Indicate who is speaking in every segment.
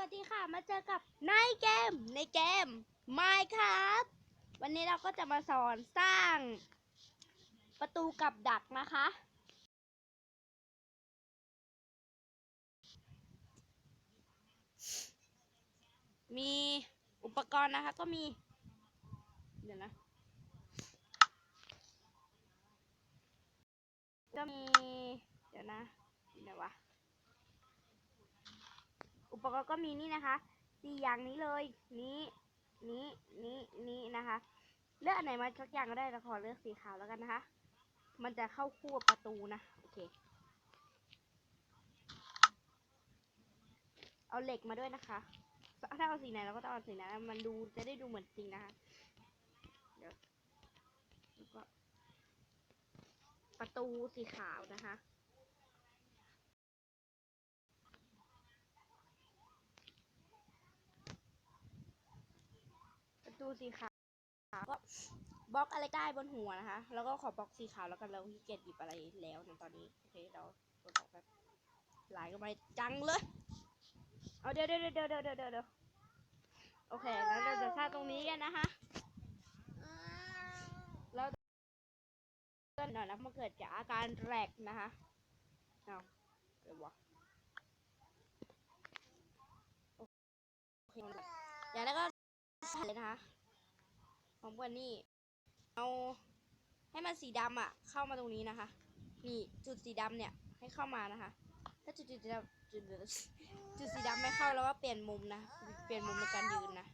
Speaker 1: วัสดีค่ะ มาเจอกับในเกม ในเกม Minecraft วันนี้เราก็จะมาสอนสร้าง ประตูกับดักนะคะ มีอุปกรณ์นะคะก็มี เดี๋ยวนะก็มี เดี๋ยวนะอยู่ไหนวะ ปกรณ์ก็มีนี่นะคะสี่อย่างนี้เลย นี้นี้นี้นี้นะคะ เลือกอันไหนมาสักอย่างก็ได้แต่ขอเลือกสีขาวแล้วกันนะคะ มันจะเข้าคู่กับประตูนะโอเค เอาเหล็กมาด้วยนะคะ ถ้าเอาสีไหนเราก็ต้องเอาสีนั้นมันดูจะได้ดูเหมือนจริงนะคะเดี๋ยวแล้วก็ประตูสีขาวนะคะ ประตูสีขาวก็บล็อกอะไรได้บนหัวนะคะ แล้วก็ขอบล็อกสีขาวแล้วกันเราขี้เกียจหยิบอะไรแล้วในตอนนี้ โอเคเรากดออกแบบหลายก็ไปจังเลย เอาเดี๋ยวเดี๋ยวเดี๋ยวเดี๋ยวเดี๋ยวเดี๋ยวโอเคแล้วเราจะสร้างตรงนี้กันนะคะแล้วก็หน่อยนะมันเกิดจากอาการแรกนะคะเอาเดี๋ยววะโอเคอย่างนั้นก็ ใส่เลยนะคะพร้อมกันนี่ เอาให้มันสีดำอะ เข้ามาตรงนี้นะคะ นี่จุดสีดำเนี่ยให้เข้ามานะคะ ถ้าจุดจุดำจุดจุดสีดำไม่เข้าแล้วก็เปลี่ยนมุมนะ เปลี่ยนมุมในการยืนนะ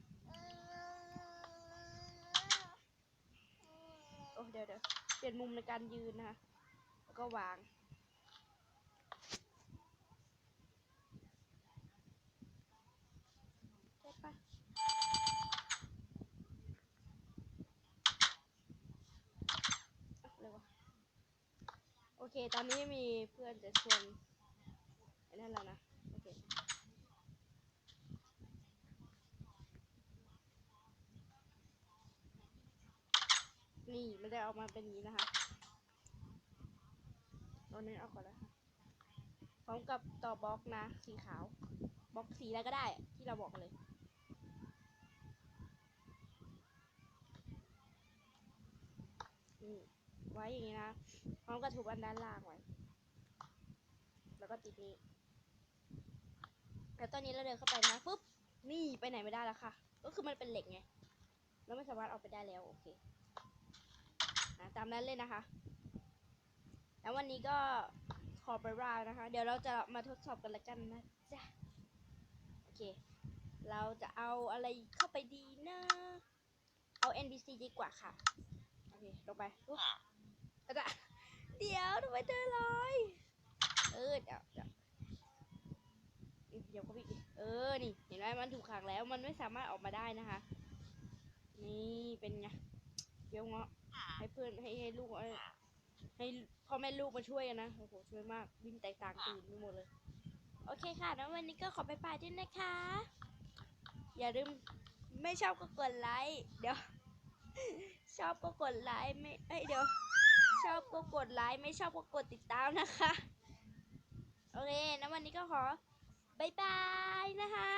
Speaker 1: โอ้เดี๋ยวเดี๋ยวเปลี่ยนมุมในการยืนนะคะ แล้วก็วางได้ปะเอาเลยวะโอ เค ตอนนี้มีเพื่อนจะชวนไอ้นั่นแล้วนะ โอเค นี่มันจะออกมาเป็นนี้นะคะตัวนี้เอาก่อนแล้วค่ะพร้อมกับต่อบล็อกนะ สีขาว บล็อกสีอะไรก็ได้ที่เราบอกเลย นี่ ไว้อย่างนี้นะพร้อมกับทุบอันด้านล่างไว้ แล้วก็ติดนี้ แล้วตอนนี้เราเดินเข้าไปนะปุ๊บ นี่ไปไหนไม่ได้แล้วค่ะ ก็คือมันเป็นเหล็กไง แล้วไม่สามารถเอาไปได้แล้วโอเคนะตามนั้นเลยนะคะ แล้ววันนี้ก็ขอไปรานะคะ เดี๋ยวเราจะมาทดสอบกันละกันนะจ๊ะ โอเค เราจะเอาอะไรเข้าไปดีนะ เอา NPC ดีกว่าค่ะ โอเค ลงไปอุ๊ยอาจารย์ เดี๋ยวทำไมเธอลอยเออเดี๋ยวเดี๋ยวเดี๋ยวก็พี่เออนี่เห็นไหมมันถูกขังแล้วมันไม่สามารถออกมาได้นะคะ นี่เป็นไงเดี๋ยวเงาะให้เพื่อนให้ให้ลูกให้ให้พ่อแม่ลูกมาช่วยนะโอ้โหช่วยมากวิ่งแตกต่างตื่นไปหมดเลย โอเคค่ะแล้ววันนี้ก็ขอไปไปด้วยนะคะ อย่าลืมไม่ชอบก็กดไลค์เดี๋ยว ชอบก็กดไลค์ไม่เอ้ยเดี๋ยว ชอบก็กดไลค์ไม่ชอบก็กดติดตามนะคะ โอเคแล้ววันนี้ก็ขอบายบายนะคะ